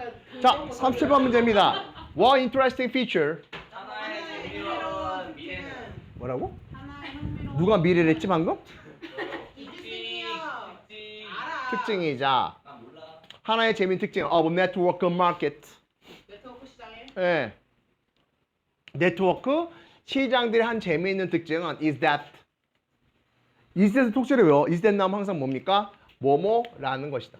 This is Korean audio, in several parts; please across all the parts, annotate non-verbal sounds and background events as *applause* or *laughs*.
그러니까 자, 37번 문제입니다. What interesting feature? 하나의 흥미로운 미래는 뭐라고? 하나의 흥미로운 누가 미래를 했지 방금? 이주승이요. 특징. 알아. 특징이자 나 몰라. 하나의 재미있는 특징 of network market. 네트워크 시장에 예. 네트워크 시장들의 한 재미있는 특징은 is that is that에서 톡실을 외워. is that 나오면 항상 뭡니까? 뭐뭐라는 것이다.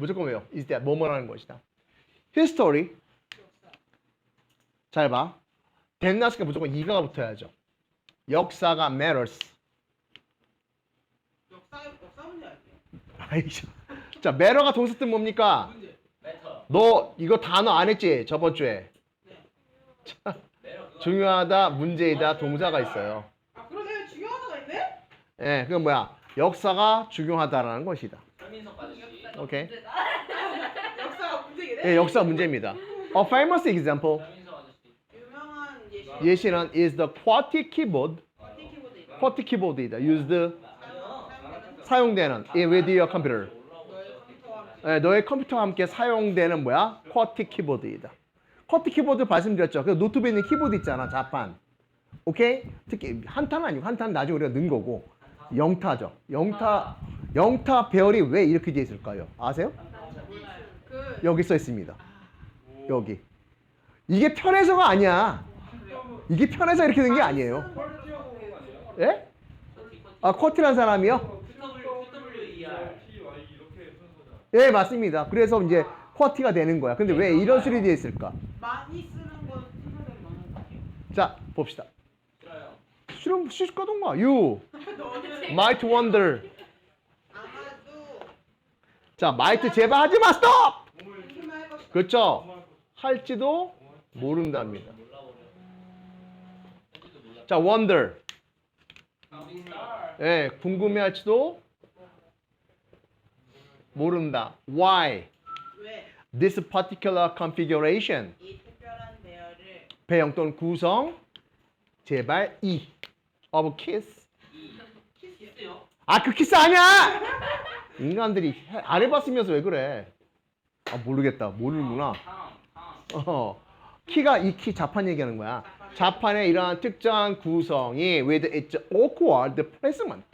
무조건 외워. is that 뭐 뭐라는 것이다. history 잘 봐. 나왔으니까 무조건 이가가 붙어야죠. 역사가 matters. 역사 역사 문제 할게요. 아이씨. 자, matter가 동사 뜻 뭡니까? 문제. 너 이거 단어 안 했지? 저번 주에. 자. 중요하다, 문제이다, 동사가 있어요. 아 그러네 중요하다가 있네. 예, 그건 뭐야? 역사가 중요하다라는 것이다. 설민석. 오케이. 역사가 문제이네. 예, 역사 문제입니다. A famous example. 유명한 예시. 예시는 is the QWERTY keyboard. QWERTY keyboard이다. used 사용되는 in with your computer. 너의 컴퓨터와 함께. 예, 너의 컴퓨터와 함께 사용되는 뭐야? QWERTY 키보드이다. QWERTY 키보드 말씀드렸죠. 그 노트북에 있는 키보드 있잖아, 자판. 오케이? 특히 한타는 아니고 한타는 나중에 우리가 넣은 거고 영타죠. 영타 영타 배열이 왜 이렇게 돼 있을까요? 아세요? 그 여기 써 있습니다. 여기. 이게 편해서가 아니야. 이게 편해서 이렇게 된 게 아니에요. 예? 아, 쿼티란 사람이요? 예, 맞습니다. 그래서 이제 쿼티가 되는 거야. 근데 왜 이런 수리 되어 있을까? 많이 쓰는 건? 자, 봅시다. 싫어요. 실험 시거든가. You might wonder. 자, might 제발 하지 마. 스톱. 그렇죠? 할지도 모른답니다. 자, wonder. 예, 궁금해 할지도 모른다. Why? 왜? This particular configuration. 이 배형 또는 구성 제발 E of kiss. 아, 그 키스 아니야! *laughs* 인간들이 해- 안 해봤으면서 왜 그래? 아, 모르겠다. 모르는구나. 어, 키가 이 키 자판 얘기하는 거야. 자판의 이러한 특정한 구성이 with its awkward placement.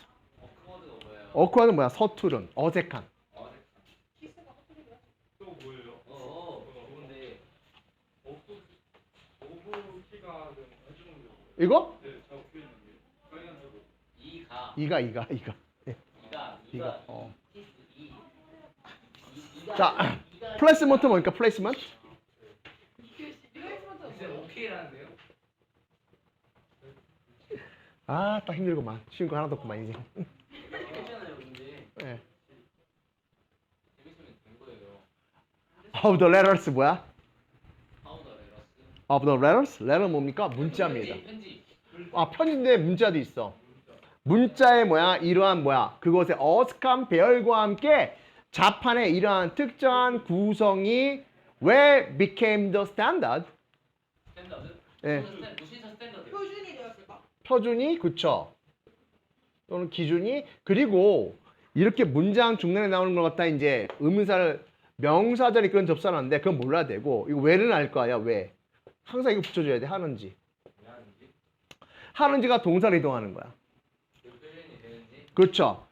awkward은 뭐야? 서투른, 어색한. 이거? 네. 이가. 이가, 이가, 이가. 이가. 이가. 어. 자. 플레이스먼트 뭐니까 플레이스먼트? 아, 딱 힘들구만. 쉬운 거 하나도 없구만, 이제. 재밌잖아요, 근데. 예. 재밌으면. Of the letters 뭐야? 파우더 레러스. Of the letters? letter 뭡니까? 문자입니다. 편지. 편지. 아, 편인데 문자도 있어. 문자의 뭐야? 이러한 뭐야? 그것의 어색한 배열과 함께 자판의 이러한 특정한 구성이 왜 became the standard? 스탠다드? 예. 스탠다드? 표준이 되었을까? 표준이 그쵸? 또는 기준이 그리고 이렇게 문장 중간에 나오는 걸 갖다 이제 의문사를 명사절이 그런 접선하는데 그건 몰라야 되고 이거 왜는 알 거야 왜? 항상 이거 붙여줘야 돼 하는지? 하는지가 동사를 이동하는 거야. 그? 그렇죠.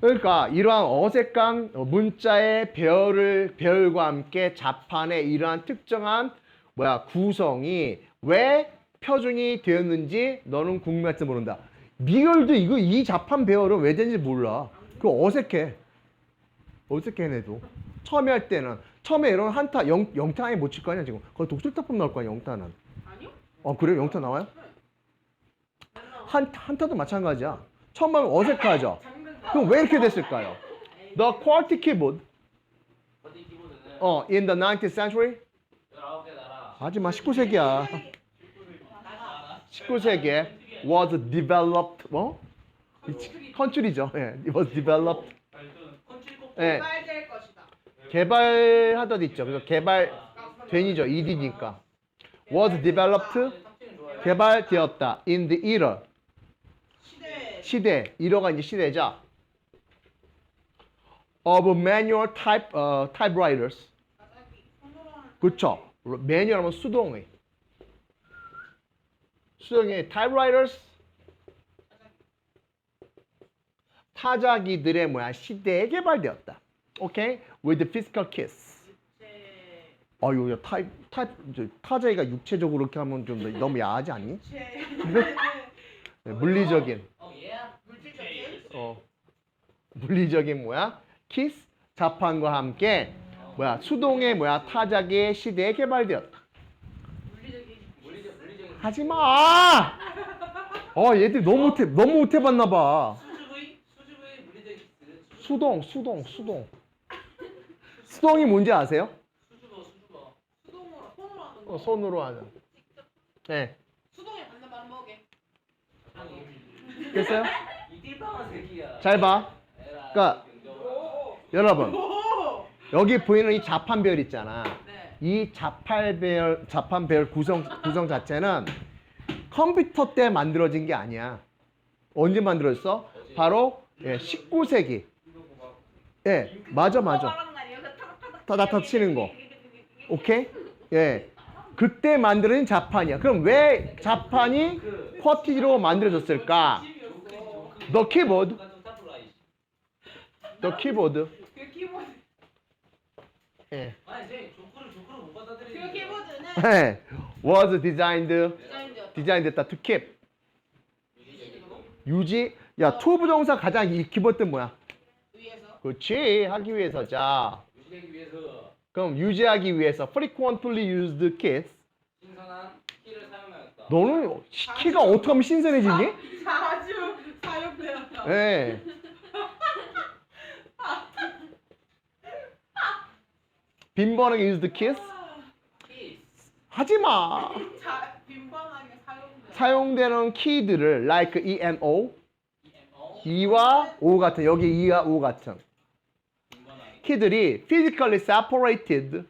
그러니까 이러한 어색한 문자의 배열을 배열과 함께 자판의 이러한 특정한 뭐야 구성이 왜 표준이 되었는지 너는 궁금할지 모른다. 미열도 이거 이 자판 배열은 왜 되는지 몰라. 그 어색해. 어색해 얘네도. 처음에 할 때는 처음에 이런 한타 영 영타에 못칠 거 아니야 지금. 거기 독설타법 나올 거 아니야 영타는. 아니요? 어 그래 요 영타 나와요? 한 한타도 마찬가지야. 처음 하면 어색하죠. 그럼 왜 이렇게 됐을까요? The QWERTY keyboard 어, in the 19th century 19개 나라. 하지마 19세기야. 19세기에 was developed 뭐? 컨츄리죠. 예, it was developed. 예, 개발될 것이다. 개발하던 있죠. 그래서 개발 된이죠. ed니까. was developed. 개발되었다 in the era 시대 시대 1호가 이제 시대죠. Of manual type 어, typewriters. 하는 그쵸? 매뉴얼 하면 수동의. 수동의 typewriters. 타자기들의 뭐야 시대에 개발되었다. 오케이? With physical keys. 제 아유, 야, 타입, 타입, 저, 타자기가 육체적으로 이렇게 하면 좀 너무 야하지 않니? 물리적인, 어 예. 물질적인 어, 물리적인 뭐야? 키스, 자판과 함께 뭐야 수동의 뭐야 타자기의 시대에 개발되었다. 하지 마. 어, 얘들 너무 못해, 너무 못해봤나 봐. 수동, 수동, 수동. 수동이 뭔지 아세요? 수동으로 손으로 하는 거 어, 손으로 하는. 네, 수동에 말 뭐게 아니 됐어요? 이 띨빵한 새끼야. 잘 봐. 그러니까. 여러분, 오! 여기 보이는 이 자판별 있잖아. 네 이 자판별, 자판별 구성, 구성 자체는 컴퓨터 때 만들어진 게 아니야. 언제 만들었어? 바로 예, 19세기. 예, 맞아, 맞아. 타다타 치는 거. 오케이? 예. 그때 만들어진 자판이야. 그럼 왜 자판이 그 쿼티로 만들어졌을까? Keyboard. The keyboard. 그 키보드 예. 아니 쟤 조크를 조크를 못 받아들이는. 그 키보드는 예. was designed, 디자인되었다 designed to keep. 유지. 야, 투 부정사 가장 이 키보드 뭐야? 위에서 그렇지. 하기 위해서. 자, 유지되기 위해서 그럼 유지하기 위해서 frequently used keys. 신선한 키를 사용하였다. 너는 키가 어떻게 하면 신선해지니? 자주 사용되었다 예. 빈번하게 used keys? 키스. 하지 마. 자 빈번하게 사용되었다 사용되는 키들을 like E and O. E와 O 같은 여기 E와 O 같은. 키들이 physically separated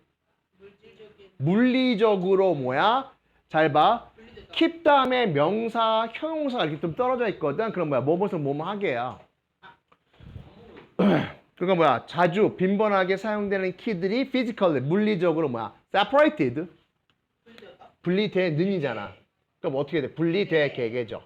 물리적으로 뭐야? 잘 봐. keep 다음에 명사, 형용사가 이렇게 좀 떨어져 있거든. 그럼 뭐야? 뭐뭐서 뭐뭐 하게야. 그러니까 뭐야? 자주 빈번하게 사용되는 키들이 physically 물리적으로 뭐야? separated 분리되었다 분리되는이잖아. 그럼 어떻게 돼? 분리되게죠.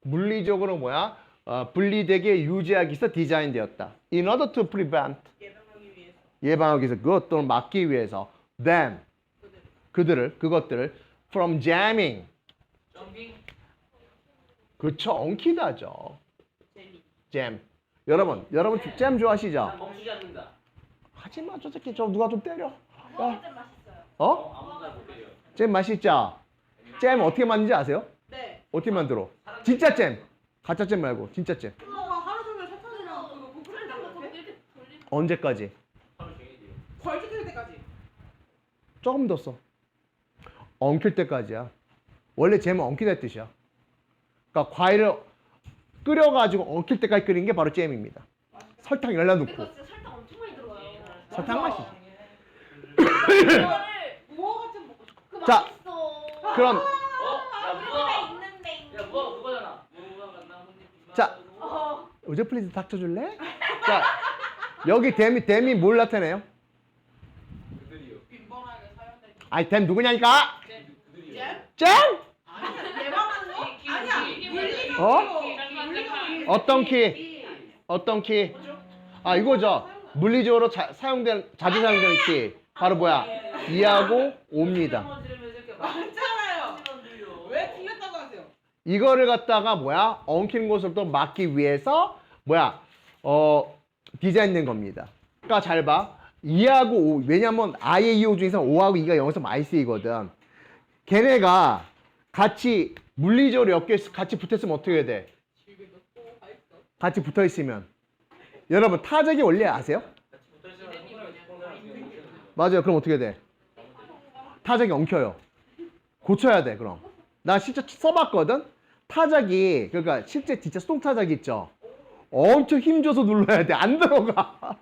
물리적으로 뭐야? 어, 분리되게 유지하기 위해서 디자인되었다. In order to prevent 예방하기 위해서 예방하기 위해서 그것 또는 막기 위해서 them 그들 그들을 그것들을 from jamming 점핑. 그쵸 엉키다죠. jam 여러분 여러분 잼 좋아하시죠? 난 멈추지 않는다. 하지 마 저 새끼 저 누가 좀 때려. 무엇이 좀 맛있어요 어? 어? 잼 맛있죠? 잼 어떻게 만드는지 아세요? 네 어떻게 만들어? 진짜 잼. 가짜 잼 말고 진짜 잼. 엄마가 하루 종일 사탕이랑 그거 부풀리는 거 이렇게 언제까지? 하루 때까지 조금 더 써. 엉킬 때까지야. 원래 잼은 엉키다 뜻이야. 그러니까 과일을 끓여가지고 엉킬 때까지 끓이는 게 바로 잼입니다. 설탕 열라 근데 넣고. 그거 진짜 설탕 엄청 많이 들어가요. 설탕 맛이. 그거를 무화과 좀 먹고 싶어 그 자, 맛있어. 그럼 어? 야 그거가 무화. 있는데. 야 무화 그거잖아. 무화 같나 혼자. 자. 어. 우제 플리즈 닥쳐줄래? 자, 여기 댐이 댐이 뭘 나타내요? 그들이요. 빈번하게 사용될 때 아이 댐 누구냐니까? 잼? 잼? 아니야 예방하는 거? 키, 키, 아니야 키, 물리적으로 어? 물리적으로 어떤 키? 어떤 키? 아 이거죠. 물리적으로 자, 사용된 자주 사용되는 키 바로 뭐야? 2하고 5입니다. 맞잖아요 왜 틀렸다고 하세요? 이거를 갖다가 뭐야? 엉키는 것으로부터 막기 위해서 뭐야? 어 디자인된 겁니다. 그러니까 잘 봐. 2하고 5 왜냐면 아예 2호 중에서 5하고 2가 여기서 많이 쓰이거든. 걔네가 같이 물리적으로 엮여 같이 붙었으면 어떻게 돼? 같이 붙어 있으면 여러분 타적이 원래 아세요? 맞아요. 그럼 어떻게 돼? 타적이 엉켜요. 고쳐야 돼. 그럼 나 진짜 써봤거든. 타적이 그러니까 실제 진짜 수동 타적 있죠. 엄청 힘줘서 눌러야 돼. 안 들어가.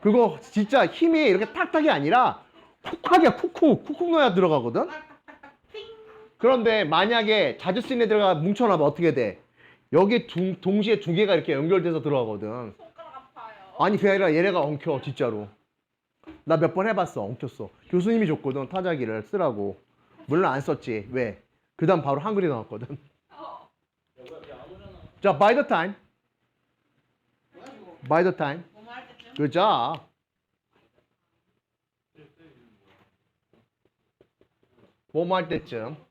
그거 진짜 힘이 이렇게 탁탁이 아니라 쿡하게 쿡쿡 쿡쿡 넣어야 들어가거든. 그 그런데 만약에 자주 쓰는 애들과 뭉쳐놔봐 어떻게 돼? 여기 두, 동시에 두 개가 이렇게 연결돼서 들어가거든. 손가락 아파요. 아니 그게 아니라 얘네가 엉켜 진짜로. 나 몇 번 해봤어 엉켰어. 교수님이 줬거든 타자기를 쓰라고. 물론 안 썼지. 왜? 그 다음 바로 한글이 나왔거든. 어. 자, by the time. by the time. 뭐뭐 할 때쯤? 그죠? 뭐뭐 할 때쯤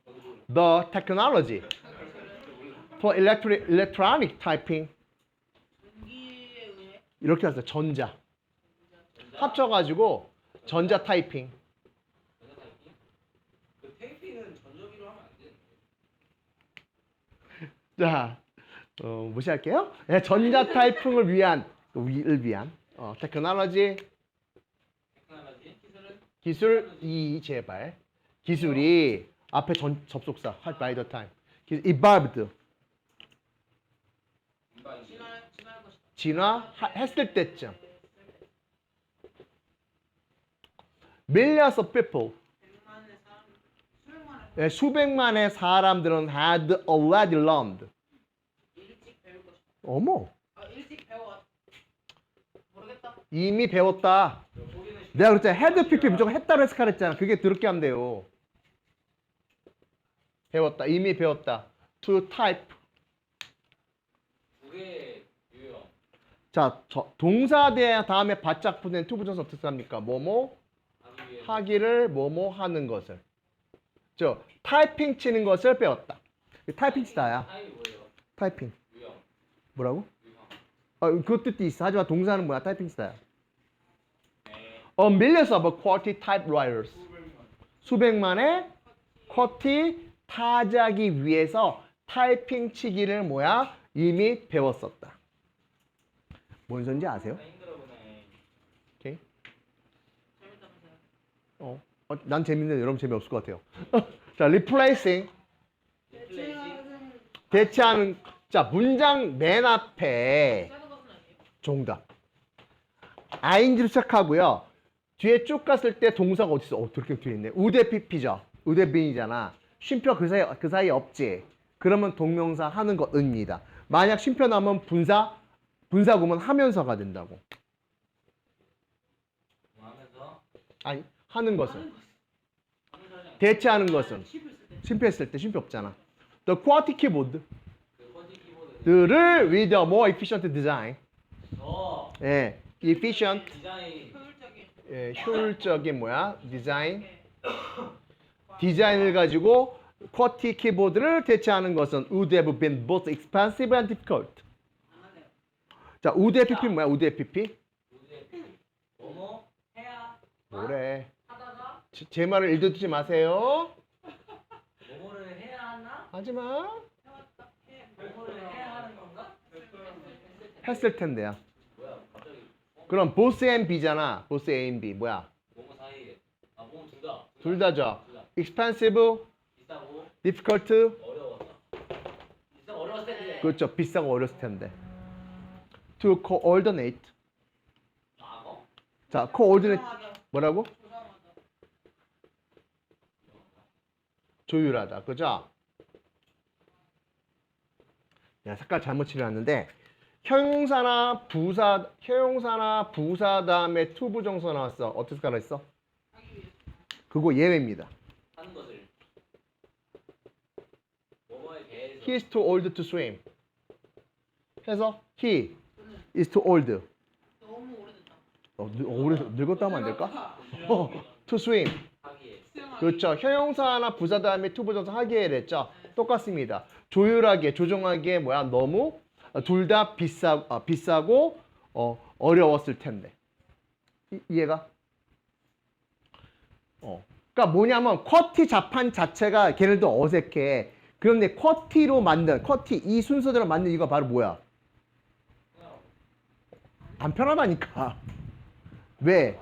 the technology for electric, electronic typing. 이렇게 하세요 전자. 합쳐가지고 전자 타이핑. 자 어, 무시할게요. 네, 전자 타이핑을 위한 위를 위한 어, 테크놀로지 기술 이 제발. 기술이 앞에 전, 접속사 by the time. 기- evolved. 진화했을 때쯤. millions of people. 사람 수백만의 사람들은 had already learned. 어머. 이미 배웠다. 내가 그랬잖아. had pp 무조건 했다로 해석하랬잖아. 그게 더럽게 하면 돼요 배웠다 이미 배웠다 to type 유형. 자 저, 동사 대 다음에 바짝 붙는 투부정사 어떻게 합니까 뭐뭐 하기. 하기를 뭐뭐 하는 것을 저 타이핑 치는 것을 배웠다 타이핑 치다야? 타이핑 유형. 뭐라고? 유형. 아, 그 뜻도 있어 하지만 동사는 뭐야 타이핑 치다야 네. A millions of quality typewriters 수백만의 쿼티 타자기 위해서 타이핑 치기를 뭐야 이미 배웠었다 뭔 소린지 아세요? 보네. 오케이. 어, 어, 난 재밌는데 여러분 재미없을 것 같아요 *laughs* 자 replacing. 대체하는 자 문장 맨 앞에. 정답 ing로 시작하고요 뒤에 쭉 갔을 때 동사가 어디 있어? 어 그렇게 뒤에 있네 우대 pp죠 우대 빈이잖아 쉼표 그 사이 그 사이에 없지. 그러면 동명사 하는 것입니다. 만약 쉼표 나오면 분사 분사 구문 하면서가 된다고. 아니 하는 것은. 대체하는 것은. 쉼표 했을 때. 쉼표 없잖아. The QWERTY keyboard. 들을 with a more efficient design. 저예 efficient. 디자인. 효율적인. 예, 효율적인 뭐야? 디자인 디자인을 가지고 쿼티 키보드를 대체하는 것은 would have been both expensive and difficult. 자, would FP 뭐야? would FP? 뭐뭐 해야 뭐래? 하다가 제, 제 말을 읽어주지 마세요. 뭐뭐를 해야 하나? 하지 마. 해왔다. 해. 뭐뭐를 해야 하는 건가? 했을 텐데요. 뭐야 갑자기 그럼 A and B잖아. both A and B 뭐야? 뭐뭐 사이에 아 뭐뭐 둘 다. 둘 다죠. Expensive, 비싸고 difficult. 어려웠다. 비싸 어려웠을 때. 그렇죠. 비싸고 어렸을 텐데. to coordinate. 악어? 자, coordinate. 뭐라고? 조율하다. 그죠? 내가 색깔 잘못 칠해놨는데 형용사나 부사 형용사나 부사 다음에 투부정사 나왔어. 어떻게 깔아있어? 하기 위해서. 그거 예외입니다. 하는 것을 뭐뭐에 대해서 He is too old to swim. 해서 he is too old. 너무 오래됐다. 어, 늙, 어, 오래 늙었다 하면 안 될까? 어, to swim. 그렇죠. 형용사나 부사 다음에 투부정사 하기에 됐죠. 똑같습니다. 조율하게, 조정하기에 뭐야? 너무 둘 다 비싸 아, 비싸고 어, 어려웠을 텐데. 이, 이해가? 어. 그러니까 뭐냐면 쿼티 자판 자체가 걔네도 어색해. 그런데 쿼티로 만든 쿼티 이 순서대로 만든 이유가 바로 뭐야? 안 편하다니까. 왜?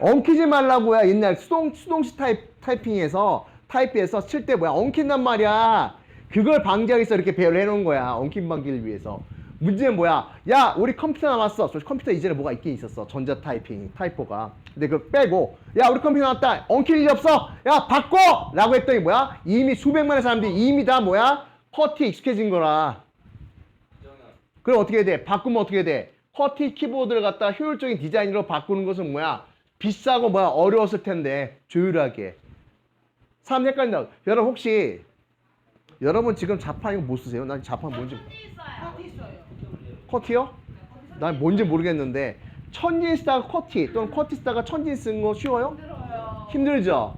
엉키지 말라고야 옛날 수동 수동식 타입 타이핑에서 타이프에서 칠 때 뭐야 엉킨단 말이야 그걸 방지하기 위해서 이렇게 배열을 해놓은 거야 엉킴 방지를 위해서 문제는 뭐야? 야, 우리 컴퓨터 나왔어. 저 컴퓨터 이전에 뭐가 있긴 있었어. 전자 타이핑, 타이포가. 근데 그 빼고, 야, 우리 컴퓨터 나왔다. 엉킬 일이 없어. 야, 바꿔! 라고 했더니 뭐야? 이미 수백만의 사람들이 이미 다 뭐야? 커티 익숙해진 거라. 그럼 어떻게 돼? 바꾸면 어떻게 돼? 커티 키보드를 갖다 효율적인 디자인으로 바꾸는 것은 뭐야? 비싸고 뭐야? 어려웠을 텐데 조율하게. 사람 헷갈린다. 여러분 혹시 여러분 지금 자판 이거 못 쓰세요? 난 자판 뭔지 있어요. 커티요? 난 뭔지 모르겠는데 천진 쓰다가 커티 또는 커티 쓰다가 천진 쓰는 거 쉬워요? 힘들죠?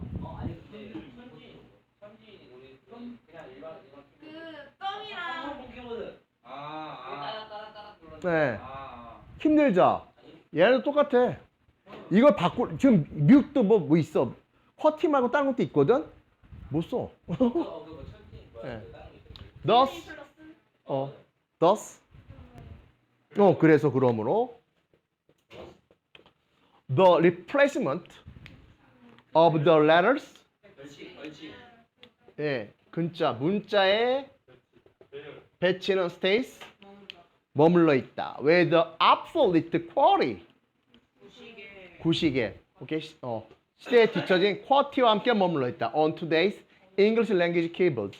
네. 힘들죠? 얘네도 똑같아. 이걸 바꾸 지금 미국도 뭐, 뭐 있어. 커티 말고 다른 것도 있거든? 못 써. 천진 *laughs* 뭐야? 네. thus 어 thus 어 그래서 그러므로 the replacement of the letters. 예 근자 문자의. 배치는 stays 머물러 있다. where the absolute quality 구식에 오케이 시- 어 시대에 뒤처진 쿼티와 함께 머물러 있다. on today's English language keyboard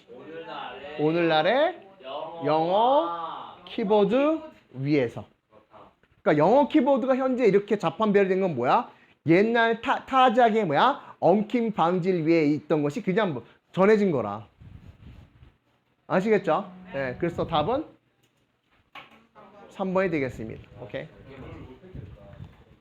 오늘날의 영어 키보드 위에서. 그러니까 영어 키보드가 현재 이렇게 자판 배열된 건 뭐야? 옛날 타, 타작의 뭐야? 엉킴 방질 위에 있던 것이 그냥 뭐 전해진 거라. 아시겠죠? 네. 그래서 답은 3번이 되겠습니다. 오케이.